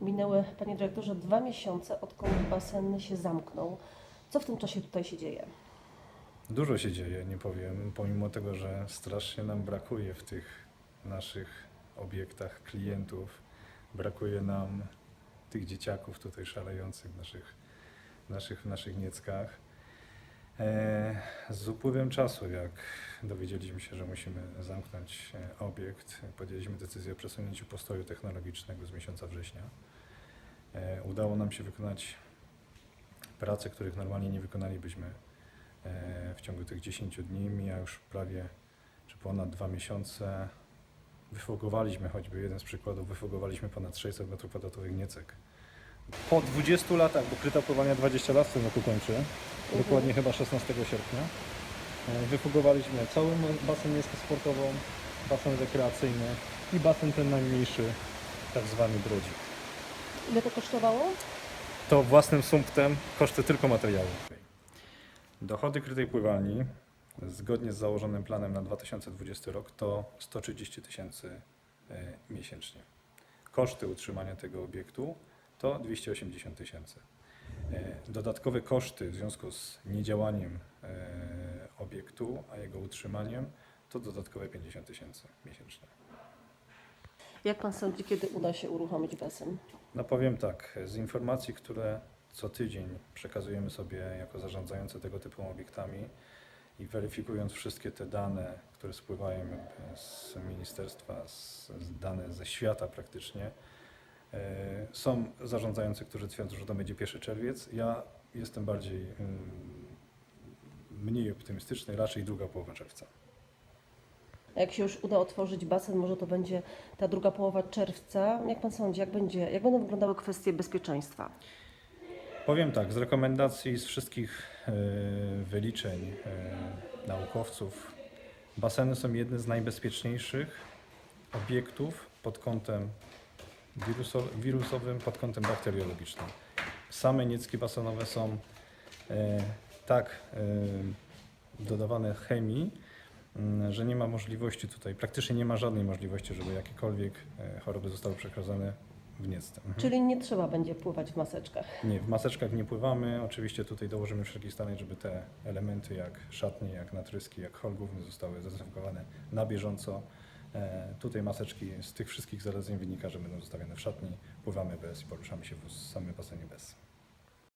Minęły, panie dyrektorze, dwa miesiące, odkąd basen się zamknął. Co w tym czasie tutaj się dzieje? Dużo się dzieje, nie powiem, pomimo tego, że strasznie nam brakuje w tych naszych obiektach klientów. Brakuje nam tych dzieciaków tutaj szalejących naszych, naszych, naszych nieckach. Z upływem czasu, jak dowiedzieliśmy się, że musimy zamknąć e, obiekt, podjęliśmy decyzję o przesunięciu postoju technologicznego z miesiąca września. E, udało nam się wykonać prace, których normalnie nie wykonalibyśmy e, w ciągu tych 10 dni. Mija już prawie czy ponad dwa miesiące. Wyfugowaliśmy choćby jeden z przykładów, wyfugowaliśmy ponad 600 m2 niecek. Po 20 latach, bo kryta pływania 20 lat w tym roku kończy, dokładnie chyba 16 sierpnia, e, wyfugowaliśmy cały basen nieskę sportową, basen rekreacyjny i basen ten najmniejszy, tak zwany brodzik. Ile to kosztowało? to własnym sumptem koszty tylko materiału. Dochody krytej pływalni zgodnie z założonym planem na 2020 rok to 130 tysięcy e, miesięcznie. Koszty utrzymania tego obiektu to 280 tysięcy. E, Dodatkowe koszty w związku z niedziałaniem e, obiektu, a jego utrzymaniem to dodatkowe 50 tysięcy miesięcznie. Jak pan sądzi, kiedy uda się uruchomić basen? No powiem tak, z informacji, które co tydzień przekazujemy sobie jako zarządzający tego typu obiektami i weryfikując wszystkie te dane, które spływają z ministerstwa, z, z dane ze świata praktycznie, są zarządzający, którzy twierdzą, że to będzie 1 czerwiec. Ja jestem bardziej mm, mniej optymistyczny, raczej druga połowa czerwca. A Jak się już uda otworzyć basen, może to będzie ta druga połowa czerwca. Jak pan sądzi, jak, będzie, jak będą wyglądały kwestie bezpieczeństwa? Powiem tak, z rekomendacji z wszystkich e, wyliczeń e, naukowców, baseny są jedne z najbezpieczniejszych obiektów pod kątem wiruso, wirusowym, pod kątem bakteriologicznym. Same niecki basenowe są e, tak e, dodawane chemii, m, że nie ma możliwości tutaj, praktycznie nie ma żadnej możliwości, żeby jakiekolwiek e, choroby zostały przekazane w niecce. Mhm. Czyli nie trzeba będzie pływać w maseczkach. Nie, w maseczkach nie pływamy. Oczywiście tutaj dołożymy wszelkich starań, żeby te elementy jak szatnie, jak natryski, jak hol główny zostały zdezynfekowane na bieżąco. E, tutaj maseczki z tych wszystkich zaleceń wynika, że będą zostawione w szatni. Pływamy bez i poruszamy się w samym basenie bez.